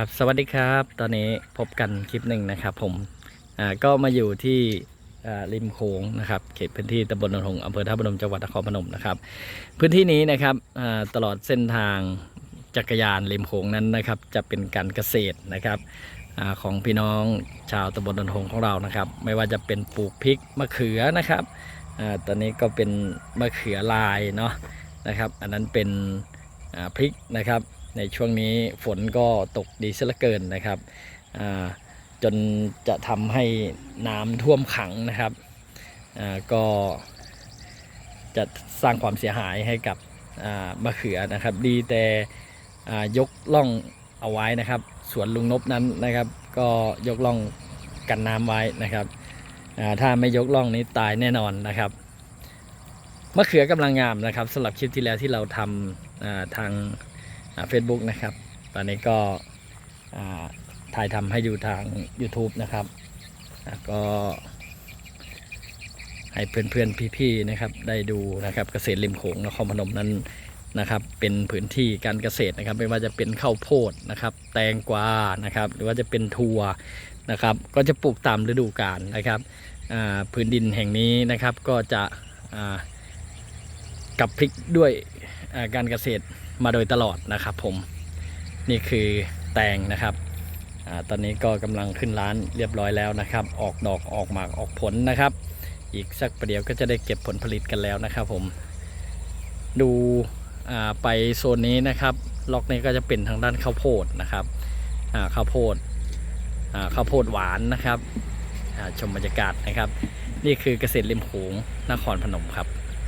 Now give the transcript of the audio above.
ครับ สวัสดีครับ ตอนนี้พบกันคลิปหนึ่งนะครับ ผมอ่าก็มาอยู่ที่อ่าริมโขงนะครับ เขตพื้นที่ตำบลหนองหงส์อำเภอท่าพนมจังหวัดนครพนมนะครับ พื้นที่นี้นะครับอ่าตลอดเส้นทางจักรยานริมโขงนั้นนะครับ จะเป็นการเกษตรนะครับอของพี่น้องชาวตำบลหนองหงส์ของเรานะครับ ไม่ว่าจะเป็นปลูกพริกมะเขือนะครับอตอนนี้ก็เป็นมะเขือลายเนาะนะครับ อันนั้นเป็นพริกนะครับ ในช่วงนี้ฝนก็ตกดีเสียเหลือเกินนะครับจนจะทำให้น้ำท่วมขังนะครับก็จะสร้างความเสียหายให้กับมะเขือนะครับ ดีแต่ยกล่องเอาไว้นะครับ สวนลุงนบนั้นนะครับ ก็ยกล่องกันน้ำไว้นะครับถ้าไม่ยกล่องนี้ตายแน่นอนนะครับมะเขือกำลังงามนะครับสำหรับคลิปที่แล้วที่เราทำทาง เฟซบุ๊กนะครับ ตอนนี้ก็ถ่ายทำให้อยู่ทาง YouTube นะครับ ก็ให้เพื่อนๆพี่ๆนะครับ ได้ดูนะครับเกษตรริมโขงนครพนมนั้นนะครับ เป็นพื้นที่การเกษตรนะครับ ไม่ว่าจะเป็นข้าวโพดนะครับ แตงกวานะครับ หรือว่าจะเป็นถั่วนะครับ ก็จะปลูกตามฤดูกาลนะครับพื้นดินแห่งนี้นะครับก็จะกับพริกด้วยการเกษตร มาโดยตลอดนะครับผมนี่คือแตงนะครับอตอนนี้ก็กำลังขึ้นร้านเรียบร้อยแล้วนะครับ ออกดอกออกหมากออกผลนะครับ อีกสักประเดี๋ยวก็จะได้เก็บผลผลิตกันแล้วนะครับผมดูไปโซนนี้นะครับ ล็อกนี้ก็จะเป็นทางด้านข้าวโพดนะครับข้าวโพดข้าวโพดหวานนะครับชมบรรยากาศนะครับ นี่คือเกษตรริมโขงนครพนมครับ